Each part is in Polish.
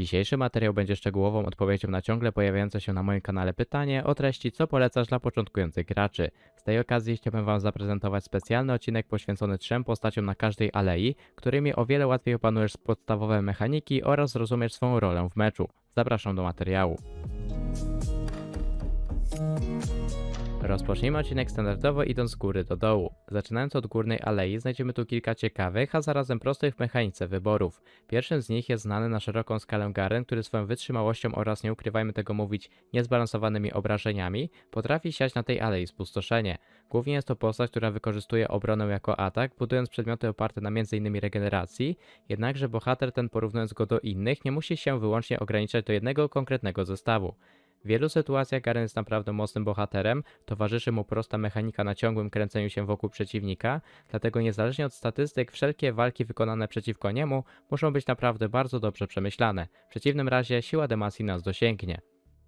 Dzisiejszy materiał będzie szczegółową odpowiedzią na ciągle pojawiające się na moim kanale pytanie o treści co polecasz dla początkujących graczy. Z tej okazji chciałbym Wam zaprezentować specjalny odcinek poświęcony trzem postaciom na każdej alei, którymi o wiele łatwiej opanujesz podstawowe mechaniki oraz zrozumiesz swą rolę w meczu. Zapraszam do materiału. Rozpocznijmy odcinek standardowo idąc z góry do dołu. Zaczynając od górnej alei znajdziemy tu kilka ciekawych, a zarazem prostych w mechanice wyborów. Pierwszym z nich jest znany na szeroką skalę Garen, który swoją wytrzymałością oraz nie ukrywajmy tego mówić niezbalansowanymi obrażeniami potrafi siać na tej alei spustoszenie. Głównie jest to postać, która wykorzystuje obronę jako atak, budując przedmioty oparte na m.in. regeneracji, jednakże bohater ten porównując go do innych nie musi się wyłącznie ograniczać do jednego konkretnego zestawu. W wielu sytuacjach Garen jest naprawdę mocnym bohaterem, towarzyszy mu prosta mechanika na ciągłym kręceniu się wokół przeciwnika, dlatego niezależnie od statystyk, wszelkie walki wykonane przeciwko niemu muszą być naprawdę bardzo dobrze przemyślane. W przeciwnym razie siła Demacji nas dosięgnie.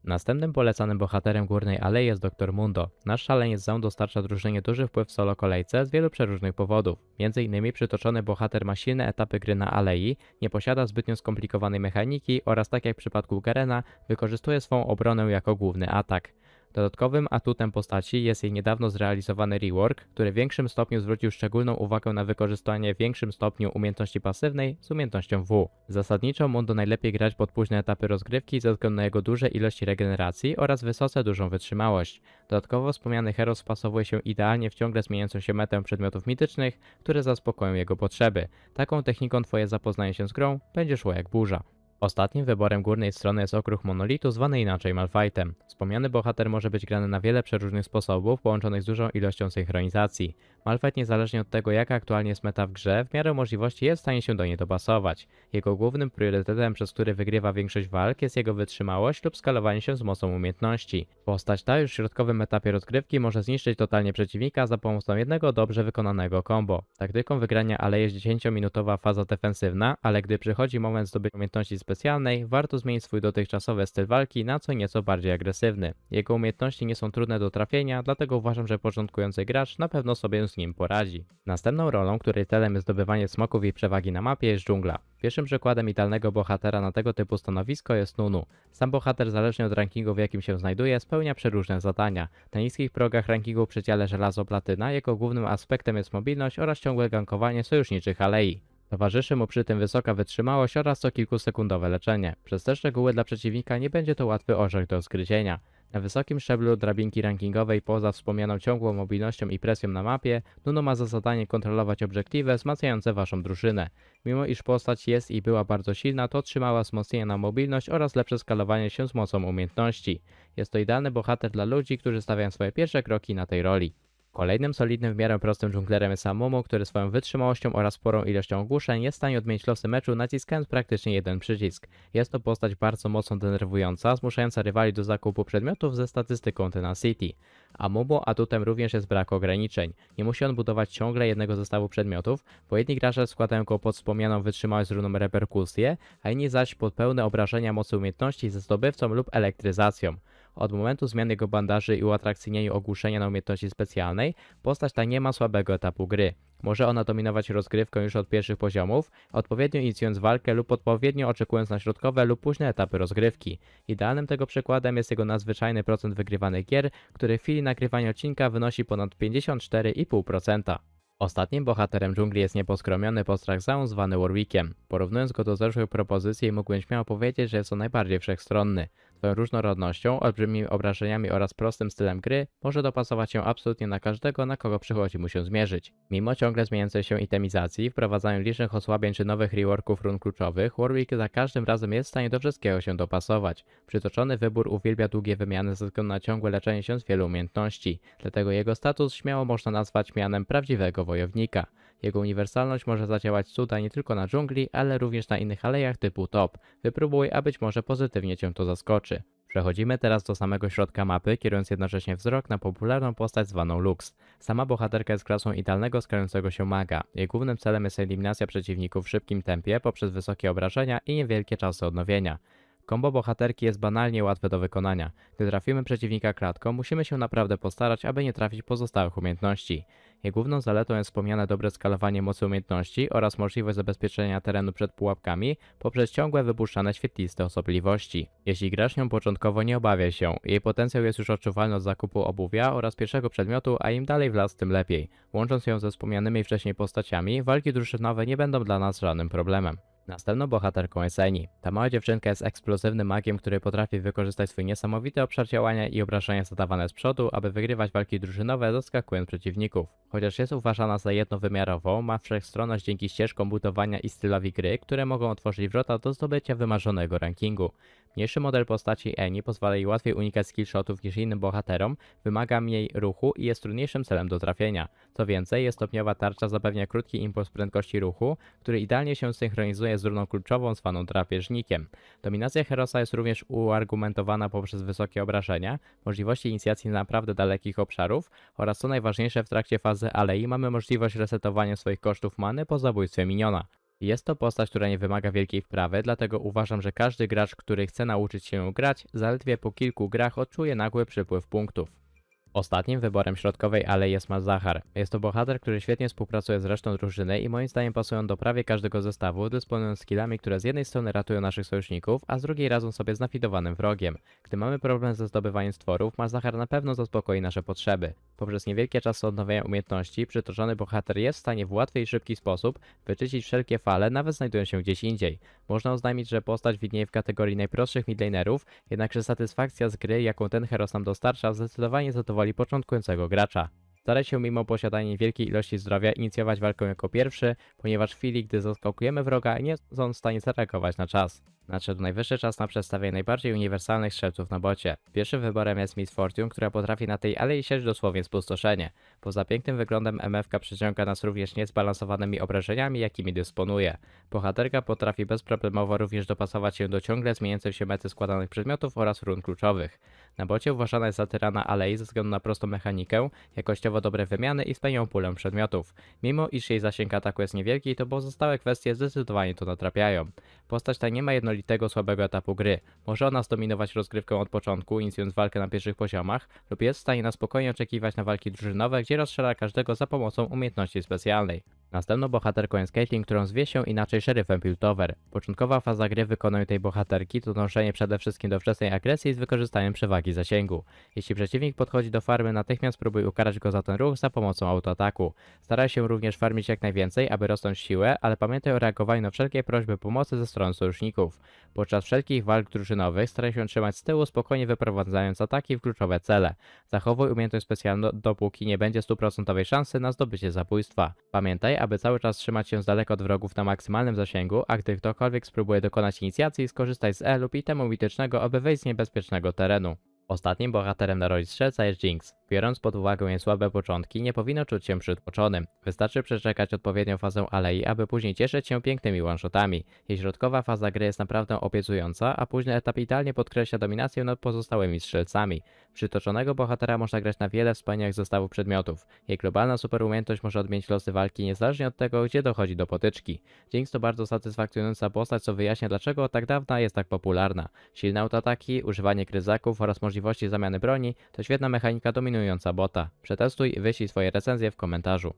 Następnym polecanym bohaterem Górnej Alei jest Dr. Mundo. Nasz szaleniec Zaun dostarcza drużynie duży wpływ w solo kolejce z wielu przeróżnych powodów. Między innymi przytoczony bohater ma silne etapy gry na Alei, nie posiada zbytnio skomplikowanej mechaniki oraz tak jak w przypadku Garena, wykorzystuje swą obronę jako główny atak. Dodatkowym atutem postaci jest jej niedawno zrealizowany rework, który w większym stopniu zwrócił szczególną uwagę na wykorzystanie w większym stopniu umiejętności pasywnej z umiejętnością W. Zasadniczo Mundo najlepiej grać pod późne etapy rozgrywki ze względu na jego duże ilości regeneracji oraz wysoce dużą wytrzymałość. Dodatkowo wspomniany hero wpasowuje się idealnie w ciągle zmieniającą się metę przedmiotów mitycznych, które zaspokoją jego potrzeby. Taką techniką twoje zapoznanie się z grą będzie szło jak burza. Ostatnim wyborem górnej strony jest okruch monolitu, zwany inaczej Malfightem. Wspomniany bohater może być grany na wiele przeróżnych sposobów, połączonych z dużą ilością synchronizacji. Malfight niezależnie od tego jaka aktualnie jest meta w grze, w miarę możliwości jest w stanie się do niej dopasować. Jego głównym priorytetem, przez który wygrywa większość walk jest jego wytrzymałość lub skalowanie się z mocą umiejętności. Postać ta już w środkowym etapie rozgrywki może zniszczyć totalnie przeciwnika za pomocą jednego dobrze wykonanego combo. Taktyką wygrania ale jest 10-minutowa faza defensywna, ale gdy przychodzi moment zdobycia umiejętności specjalnej, warto zmienić swój dotychczasowy styl walki na co nieco bardziej agresywny. Jego umiejętności nie są trudne do trafienia, dlatego uważam, że początkujący gracz na pewno sobie z nim poradzi. Następną rolą, której celem jest zdobywanie smoków i przewagi na mapie jest dżungla. Pierwszym przykładem idealnego bohatera na tego typu stanowisko jest Nunu. Sam bohater zależnie od rankingu w jakim się znajduje spełnia przeróżne zadania. Na niskich progach rankingu w przedziale żelazo-platyna jego głównym aspektem jest mobilność oraz ciągłe gankowanie sojuszniczych alei. Towarzyszy mu przy tym wysoka wytrzymałość oraz co kilkusekundowe leczenie. Przez te szczegóły dla przeciwnika nie będzie to łatwy orzech do zgryzienia. Na wysokim szczeblu drabinki rankingowej poza wspomnianą ciągłą mobilnością i presją na mapie, Nuno ma za zadanie kontrolować obiektywy wzmacniające waszą drużynę. Mimo iż postać jest i była bardzo silna, to otrzymała wzmocnienie na mobilność oraz lepsze skalowanie się z mocą umiejętności. Jest to idealny bohater dla ludzi, którzy stawiają swoje pierwsze kroki na tej roli. Kolejnym solidnym w miarę prostym dżunglerem jest Samumu, który swoją wytrzymałością oraz sporą ilością ogłuszeń jest w stanie odmienić losy meczu naciskając praktycznie jeden przycisk. Jest to postać bardzo mocno denerwująca, zmuszająca rywali do zakupu przedmiotów ze statystyką Tenacity. A Mumu atutem również jest brak ograniczeń. Nie musi on budować ciągle jednego zestawu przedmiotów, bo jedni gracze składają go pod wspomnianą wytrzymałość z runą reperkusję, a inni zaś pod pełne obrażenia mocy umiejętności ze zdobywcą lub elektryzacją. Od momentu zmiany jego bandaży i uatrakcyjnieniu ogłuszenia na umiejętności specjalnej, postać ta nie ma słabego etapu gry. Może ona dominować rozgrywkę już od pierwszych poziomów, odpowiednio inicjując walkę lub odpowiednio oczekując na środkowe lub późne etapy rozgrywki. Idealnym tego przykładem jest jego nadzwyczajny procent wygrywanych gier, który w chwili nagrywania odcinka wynosi ponad 54,5%. Ostatnim bohaterem dżungli jest nieposkromiony postrach Zaun zwany Warwickiem. Porównując go do zeszłych propozycji, mógłbym śmiało powiedzieć, że jest on najbardziej wszechstronny. Swoją różnorodnością, olbrzymimi obrażeniami oraz prostym stylem gry może dopasować się absolutnie na każdego, na kogo przychodzi mu się zmierzyć. Mimo ciągle zmieniającej się itemizacji, wprowadzaniu licznych osłabień czy nowych reworków run kluczowych, Warwick za każdym razem jest w stanie do wszystkiego się dopasować. Przytoczony wybór uwielbia długie wymiany ze względu na ciągłe leczenie się z wielu umiejętności, dlatego jego status śmiało można nazwać mianem prawdziwego wojownika. Jego uniwersalność może zadziałać cuda nie tylko na dżungli, ale również na innych alejach typu top. Wypróbuj, a być może pozytywnie cię to zaskoczy. Przechodzimy teraz do samego środka mapy, kierując jednocześnie wzrok na popularną postać zwaną Lux. Sama bohaterka jest klasą idealnego skrającego się maga. Jej głównym celem jest eliminacja przeciwników w szybkim tempie poprzez wysokie obrażenia i niewielkie czasy odnowienia. Kombo bohaterki jest banalnie łatwe do wykonania. Gdy trafimy przeciwnika klatką, musimy się naprawdę postarać, aby nie trafić pozostałych umiejętności. Jej główną zaletą jest wspomniane dobre skalowanie mocy umiejętności oraz możliwość zabezpieczenia terenu przed pułapkami poprzez ciągłe wypuszczane świetliste osobliwości. Jeśli grasz nią początkowo nie obawiaj się, jej potencjał jest już odczuwalny od zakupu obuwia oraz pierwszego przedmiotu, a im dalej w las tym lepiej. Łącząc ją ze wspomnianymi wcześniej postaciami, walki drużynowe nie będą dla nas żadnym problemem. Następną bohaterką jest Eni. Ta mała dziewczynka jest eksplozywnym magiem, który potrafi wykorzystać swój niesamowity obszar działania i obrażenia zadawane z przodu, aby wygrywać walki drużynowe, zaskakując przeciwników. Chociaż jest uważana za jednowymiarową, ma wszechstronność dzięki ścieżkom budowania i stylowi gry, które mogą otworzyć wrota do zdobycia wymarzonego rankingu. Mniejszy model postaci Eni pozwala jej łatwiej unikać skillshotów niż innym bohaterom, wymaga mniej ruchu i jest trudniejszym celem do trafienia. Co więcej, jest stopniowa tarcza zapewnia krótki impuls prędkości ruchu, który idealnie się synchronizuje z runą kluczową zwaną drapieżnikiem. Dominacja Herosa jest również uargumentowana poprzez wysokie obrażenia, możliwości inicjacji naprawdę dalekich obszarów oraz co najważniejsze w trakcie fazy alei mamy możliwość resetowania swoich kosztów many po zabójstwie miniona. Jest to postać, która nie wymaga wielkiej wprawy, dlatego uważam, że każdy gracz, który chce nauczyć się grać, zaledwie po kilku grach odczuje nagły przypływ punktów. Ostatnim wyborem środkowej alei jest Malzahar. Jest to bohater, który świetnie współpracuje z resztą drużyny i moim zdaniem pasują do prawie każdego zestawu, dysponując skillami, które z jednej strony ratują naszych sojuszników, a z drugiej radzą sobie z nafidowanym wrogiem. Gdy mamy problem ze zdobywaniem stworów, Malzahar na pewno zaspokoi nasze potrzeby. Poprzez niewielkie czasy odnowienia umiejętności, przytoczony bohater jest w stanie w łatwy i szybki sposób wyczyścić wszelkie fale, nawet znajdują się gdzieś indziej. Można oznajmić, że postać widnieje w kategorii najprostszych midlanerów, jednakże satysfakcja z gry, jaką ten heros nam dostarcza, zdecydowanie zadowoli początkującego gracza. Staraj się mimo posiadania niewielkiej ilości zdrowia inicjować walkę jako pierwszy, ponieważ w chwili, gdy zaskakujemy wroga, nie on w stanie zareagować na czas. Nadszedł najwyższy czas na przedstawienie najbardziej uniwersalnych strzelców na bocie. Pierwszym wyborem jest Miss Fortune, która potrafi na tej alei sieć dosłownie spustoszenie. Poza pięknym wyglądem MFK przyciąga nas również niezbalansowanymi obrażeniami, jakimi dysponuje. Bohaterka potrafi bezproblemowo również dopasować się do ciągle zmieniającej się mety składanych przedmiotów oraz run kluczowych. Na bocie uważana jest za tyrana alei ze względu na prostą mechanikę, jakościowo dobre wymiany i wspaniałą pulę przedmiotów. Mimo iż jej zasięg ataku jest niewielki, to pozostałe kwestie zdecydowanie to natrapiają. Postać ta nie ma jednolitego słabego etapu gry. Może ona zdominować rozgrywkę od początku, inicjując walkę na pierwszych poziomach, lub jest w stanie na spokojnie oczekiwać na walki drużynowe, gdzie rozstrzela każdego za pomocą umiejętności specjalnej. Następną bohaterką jest Caitlyn, którą zwie się inaczej szeryfem Piltover. Początkowa faza gry w wykonaniu tej bohaterki to dążenie przede wszystkim do wczesnej agresji z wykorzystaniem przewagi zasięgu. Jeśli przeciwnik podchodzi do farmy, natychmiast próbuj ukarać go za ten ruch za pomocą autoataku. Staraj się również farmić jak najwięcej, aby rosnąć siłę, ale pamiętaj o reagowaniu na wszelkie prośby pomocy ze strony sojuszników. Podczas wszelkich walk drużynowych staraj się trzymać z tyłu, spokojnie wyprowadzając ataki w kluczowe cele. Zachowuj umiejętność specjalną, dopóki nie będzie stuprocentowej szansy na zdobycie zabójstwa. Pamiętaj, aby cały czas trzymać się z daleka od wrogów na maksymalnym zasięgu, a gdy ktokolwiek spróbuje dokonać inicjacji, skorzystaj z E lub itemu mitycznego, aby wejść z niebezpiecznego terenu. Ostatnim bohaterem na roli strzelca jest Jinx. Biorąc pod uwagę jej słabe początki, nie powinno czuć się przytłoczonym. Wystarczy przeczekać odpowiednią fazę alei, aby później cieszyć się pięknymi one-shotami. Jej środkowa faza gry jest naprawdę obiecująca, a późny etap idealnie podkreśla dominację nad pozostałymi strzelcami. Przytoczonego bohatera można grać na wiele wspaniałych zestawów przedmiotów. Jej globalna superumiejętność może odmienić losy walki niezależnie od tego, gdzie dochodzi do potyczki. Jinx to bardzo satysfakcjonująca postać, co wyjaśnia dlaczego tak dawna jest tak popularna. Silne autoataki, używanie kryzaków oraz możliwości zamiany broni to świetna mechanika dominująca bota. Przetestuj i wyślij swoje recenzje w komentarzu.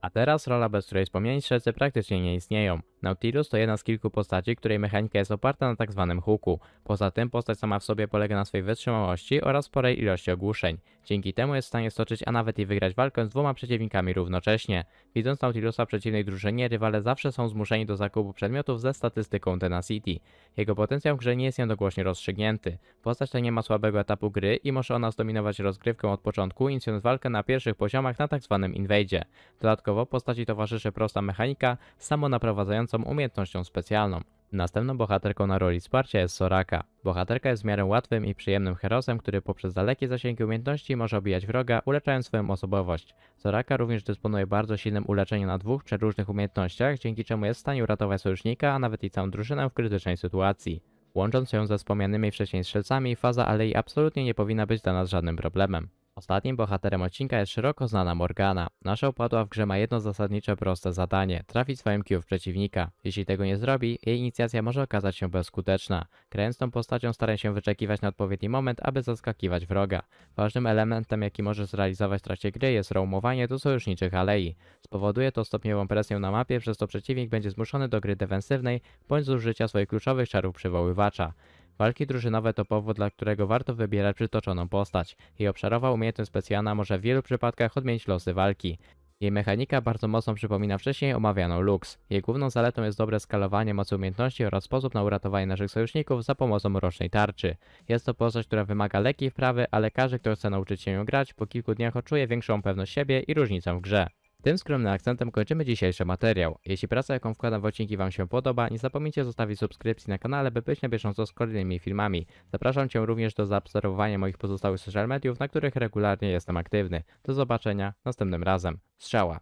A teraz rola, bez której wspomnieni strzelcy praktycznie nie istnieją. Nautilus to jedna z kilku postaci, której mechanika jest oparta na tak zwanym hooku. Poza tym postać sama w sobie polega na swojej wytrzymałości oraz sporej ilości ogłuszeń. Dzięki temu jest w stanie stoczyć, a nawet i wygrać walkę z dwoma przeciwnikami równocześnie. Widząc Nautilusa w przeciwnej drużynie, rywale zawsze są zmuszeni do zakupu przedmiotów ze statystyką Tenacity. Jego potencjał w grze nie jest jednogłośnie rozstrzygnięty. Postać ta nie ma słabego etapu gry i może ona zdominować rozgrywkę od początku, inicjując walkę na pierwszych poziomach na tak zwanym invadzie. Dodatkowo postaci towarzyszy prosta mechanika, samonaprowadzająca umiejętnością specjalną. Następną bohaterką na roli wsparcia jest Soraka. Bohaterka jest w miarę łatwym i przyjemnym herosem, który poprzez dalekie zasięgi umiejętności może obijać wroga, uleczając swoją osobowość. Soraka również dysponuje bardzo silnym uleczeniem na dwóch przeróżnych umiejętnościach, dzięki czemu jest w stanie uratować sojusznika, a nawet i całą drużynę w krytycznej sytuacji. Łącząc ją ze wspomnianymi wcześniej strzelcami, faza alei absolutnie nie powinna być dla nas żadnym problemem. Ostatnim bohaterem odcinka jest szeroko znana Morgana. Nasza opadła w grze ma jedno zasadnicze proste zadanie trafić swoim Q w przeciwnika. Jeśli tego nie zrobi, jej inicjacja może okazać się bezskuteczna. Grając tą postacią staraj się wyczekiwać na odpowiedni moment, aby zaskakiwać wroga. Ważnym elementem, jaki możesz zrealizować w trakcie gry jest roamowanie do sojuszniczych alei. Spowoduje to stopniową presję na mapie, przez to przeciwnik będzie zmuszony do gry defensywnej bądź z użycia swoich kluczowych czarów przywoływacza. Walki drużynowe to powód, dla którego warto wybierać przytoczoną postać. Jej obszarowa umiejętność specjalna może w wielu przypadkach odmienić losy walki. Jej mechanika bardzo mocno przypomina wcześniej omawianą Lux. Jej główną zaletą jest dobre skalowanie mocy umiejętności oraz sposób na uratowanie naszych sojuszników za pomocą mrocznej tarczy. Jest to postać, która wymaga lekkiej wprawy, ale każdy, kto chce nauczyć się ją grać, po kilku dniach odczuje większą pewność siebie i różnicę w grze. Tym skromnym akcentem kończymy dzisiejszy materiał. Jeśli praca, jaką wkładam w odcinki Wam się podoba, nie zapomnijcie zostawić subskrypcji na kanale, by być na bieżąco z kolejnymi filmami. Zapraszam Cię również do zaobserwowania moich pozostałych social mediów, na których regularnie jestem aktywny. Do zobaczenia następnym razem. Strzała!